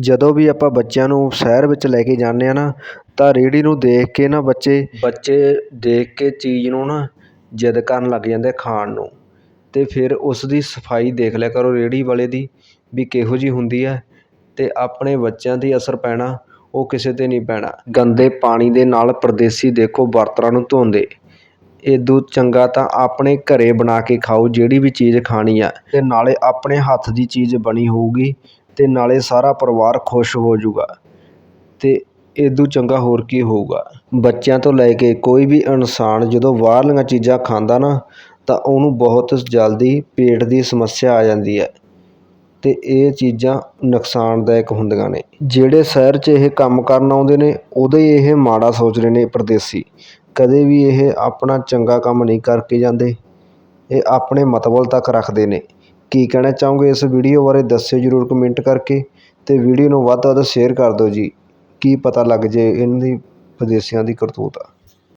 ਜਦੋਂ ਵੀ ਆਪਾਂ ਬੱਚਿਆਂ ਨੂੰ ਸ਼ਹਿਰ ਵਿੱਚ ਲੈ ਕੇ ਜਾਂਦੇ ਹਾਂ ਨਾ, ਤਾਂ ਰੇਹੜੀ ਨੂੰ ਦੇਖ ਕੇ ਨਾ ਬੱਚੇ ਬੱਚੇ ਦੇਖ ਕੇ ਚੀਜ਼ ਨੂੰ ਨਾ ਜਿੱਦ ਕਰਨ ਲੱਗ ਜਾਂਦੇ ਖਾਣ ਨੂੰ। ਅਤੇ ਫਿਰ ਉਸ ਦੀ ਸਫ਼ਾਈ ਦੇਖ ਲਿਆ ਕਰੋ ਰੇਹੜੀ ਵਾਲੇ ਦੀ ਵੀ ਕਿਹੋ ਜਿਹੀ ਹੁੰਦੀ ਹੈ ਅਤੇ ਆਪਣੇ ਬੱਚਿਆਂ 'ਤੇ ਅਸਰ ਪੈਣਾ, ਉਹ ਕਿਸੇ 'ਤੇ ਨਹੀਂ ਪੈਣਾ। ਗੰਦੇ ਪਾਣੀ ਦੇ ਨਾਲ ਪਰਦੇਸੀ ਦੇਖੋ ਬਰਤਨਾਂ ਨੂੰ ਧੋਂਦੇ। ਇਦੂ ਚੰਗਾ ਤਾਂ ਆਪਣੇ ਘਰ ਬਣਾ ਕੇ ਖਾਓ, ਜਿਹੜੀ ਵੀ ਚੀਜ਼ ਖਾਣੀ ਆ। ਅਤੇ ਨਾਲੇ ਆਪਣੇ ਹੱਥ ਦੀ ਚੀਜ਼ ਬਣੀ ਹੋਊਗੀ ਅਤੇ ਨਾਲੇ ਸਾਰਾ ਪਰਿਵਾਰ ਖੁਸ਼ ਹੋ ਜੂਗਾ ਅਤੇ ਇਦੂ ਚੰਗਾ ਹੋਰ ਕੀ ਹੋਊਗਾ। ਬੱਚਿਆਂ ਤੋਂ ਲੈ ਕੇ ਕੋਈ ਵੀ ਇਨਸਾਨ ਜਦੋਂ ਬਾਹਰਲੀਆਂ ਚੀਜ਼ਾਂ ਖਾਂਦਾ ਨਾ, ਤਾਂ ਉਹਨੂੰ ਬਹੁਤ ਜਲਦੀ ਪੇਟ ਦੀ ਸਮੱਸਿਆ ਆ ਜਾਂਦੀ ਹੈ ਅਤੇ ਇਹ ਚੀਜ਼ਾਂ ਨੁਕਸਾਨਦਾਇਕ ਹੁੰਦੀਆਂ ਨੇ। ਜਿਹੜੇ ਸ਼ਹਿਰ 'ਚ ਇਹ ਕੰਮ ਕਰਨ ਆਉਂਦੇ ਨੇ ਉਦੋਂ ਹੀ ਇਹ ਮਾੜਾ ਸੋਚ ਰਹੇ ਨੇ ਪਰਦੇਸੀ। ਕਦੇ ਵੀ ਇਹ ਆਪਣਾ ਚੰਗਾ ਕੰਮ ਨਹੀਂ ਕਰਕੇ ਜਾਂਦੇ, ਇਹ ਆਪਣੇ ਮਤਬਲ ਤੱਕ ਰੱਖਦੇ ਨੇ। ਕੀ ਕਹਿਣਾ ਚਾਹੋਗੇ ਇਸ ਵੀਡੀਓ ਬਾਰੇ ਦੱਸਿਓ ਜ਼ਰੂਰ ਕਮੈਂਟ ਕਰਕੇ ਅਤੇ ਵੀਡੀਓ ਨੂੰ ਵੱਧ ਤੋਂ ਵੱਧ ਸ਼ੇਅਰ ਕਰ ਦਿਓ ਜੀ। ਕੀ ਪਤਾ ਲੱਗ ਜੇ ਇਹਨਾਂ ਦੀ ਵਿਦੇਸ਼ੀਆਂ ਦੀ ਕਰਤੂਤ ਆ।